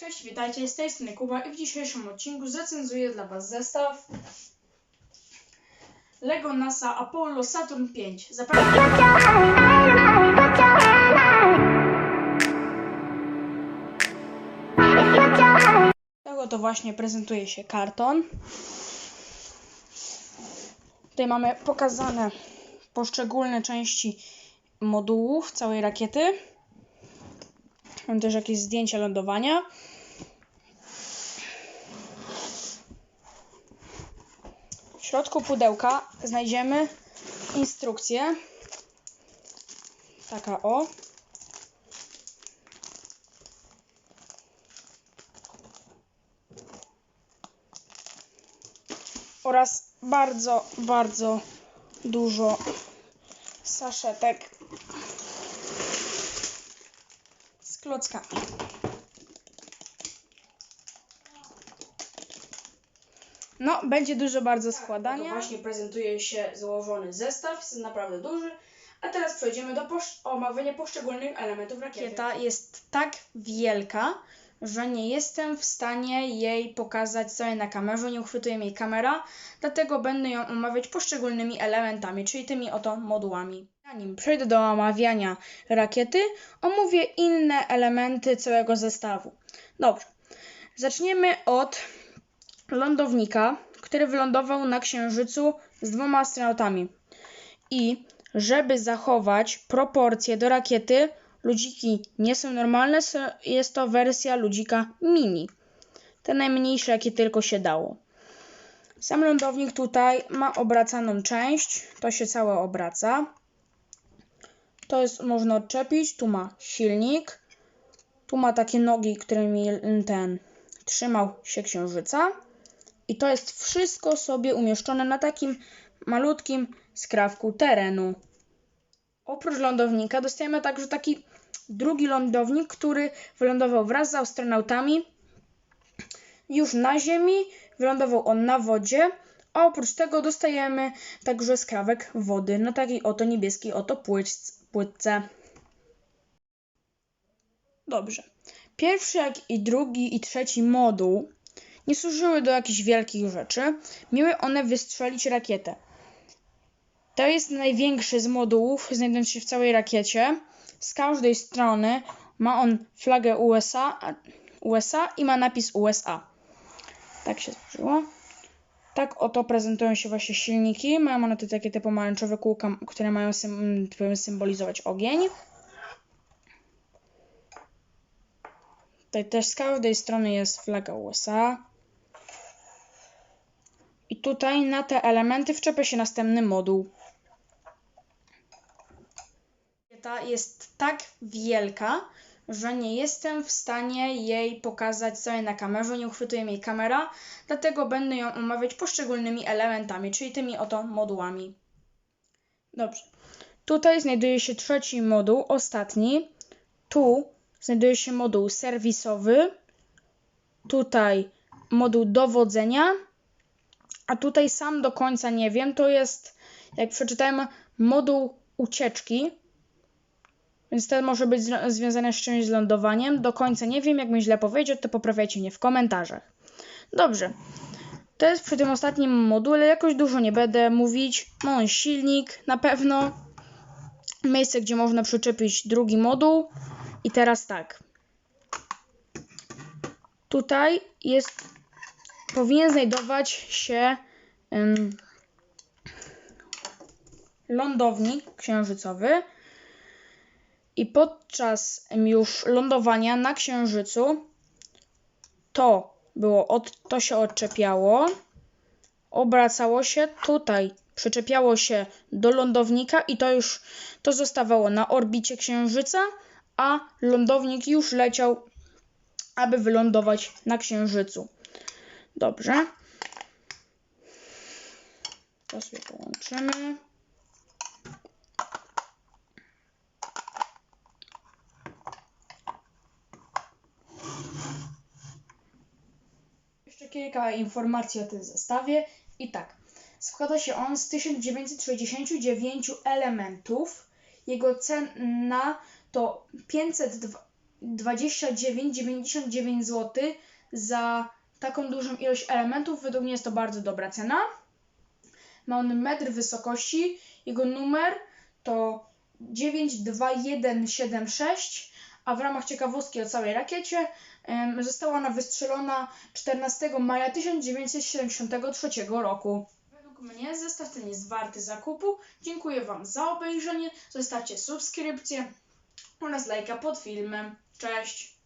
Cześć, witajcie, z tej strony Kuba i w dzisiejszym odcinku zacenzuję dla Was zestaw LEGO NASA Apollo Saturn 5. Zapraszam. Tego to właśnie prezentuje się karton. Tutaj mamy pokazane poszczególne części modułów całej rakiety. Mam też jakieś zdjęcia lądowania. Środku pudełka znajdziemy instrukcję. Taka o. Oraz bardzo, bardzo dużo saszetek z klockami. No, będzie dużo bardzo składania. To właśnie prezentuje się złożony zestaw, jest naprawdę duży. A teraz przejdziemy do posz- omawiania poszczególnych elementów rakiety. Rakieta jest tak wielka, że nie jestem w stanie jej pokazać całej na kamerze, nie uchwytuje jej kamera, dlatego będę ją omawiać poszczególnymi elementami, czyli tymi oto modułami. Zanim przejdę do omawiania rakiety, omówię inne elementy całego zestawu. Dobrze, zaczniemy od lądownika, który wylądował na Księżycu z dwoma astronautami. I żeby zachować proporcje do rakiety, ludziki nie są normalne, jest to wersja ludzika mini. Te najmniejsze, jakie tylko się dało. Sam lądownik tutaj ma obracaną część, to się całe obraca. To jest można odczepić, tu ma silnik, tu ma takie nogi, którymi ten trzymał się księżyca. I to jest wszystko sobie umieszczone na takim malutkim skrawku terenu. Oprócz lądownika dostajemy także taki drugi lądownik, który wylądował wraz z astronautami już na Ziemi. Wylądował on na wodzie, a oprócz tego dostajemy także skrawek wody na takiej oto niebieskiej oto płytc- płytce. Dobrze. Pierwszy, jak i drugi i trzeci moduł nie służyły do jakichś wielkich rzeczy. Miały one wystrzelić rakietę. To jest największy z modułów znajdujący się w całej rakiecie. Z każdej strony ma on flagę USA, USA i ma napis USA. Tak się złożyło. Tak oto prezentują się właśnie silniki. Mają one te takie te pomarańczowe kółka, które mają symbolizować ogień. Tutaj też z każdej strony jest flaga USA. I tutaj na te elementy wczepia się następny moduł. Ta jest tak wielka, że nie jestem w stanie jej pokazać całej na kamerze, nie uchwytuje jej kamera, dlatego będę ją omawiać poszczególnymi elementami, czyli tymi oto modułami. Dobrze. Tutaj znajduje się trzeci moduł, ostatni. Tu znajduje się moduł serwisowy. Tutaj moduł dowodzenia. A tutaj sam do końca nie wiem. To jest, jak przeczytałem, moduł ucieczki. Więc ten może być związany z czymś z lądowaniem. Do końca nie wiem. Jak mi źle powiedzieć, to poprawiajcie mnie w komentarzach. Dobrze. To jest przy tym ostatnim module. Jakoś dużo nie będę mówić. Ma on silnik na pewno. Miejsce, gdzie można przyczepić drugi moduł. I teraz tak. Tutaj jest. Powinien znajdować się ym, lądownik księżycowy. I podczas już lądowania na księżycu to było od, to się odczepiało, obracało się tutaj, przyczepiało się do lądownika i to już to zostawało na orbicie księżyca, a lądownik już leciał, aby wylądować na księżycu. Dobrze. To sobie połączymy. Jeszcze kilka informacji o tym zestawie. I tak, składa się on z 1969 elementów. Jego cena to 502 29,99 zł za taką dużą ilość elementów. Według mnie jest to bardzo dobra cena. Ma on metr wysokości. Jego numer to 92176, a w ramach ciekawostki o całej rakiecie została ona wystrzelona 14 maja 1973 roku. Według mnie zestaw ten jest warty zakupu. Dziękuję Wam za obejrzenie. Zostawcie subskrypcję oraz lajka pod filmem. Cześć!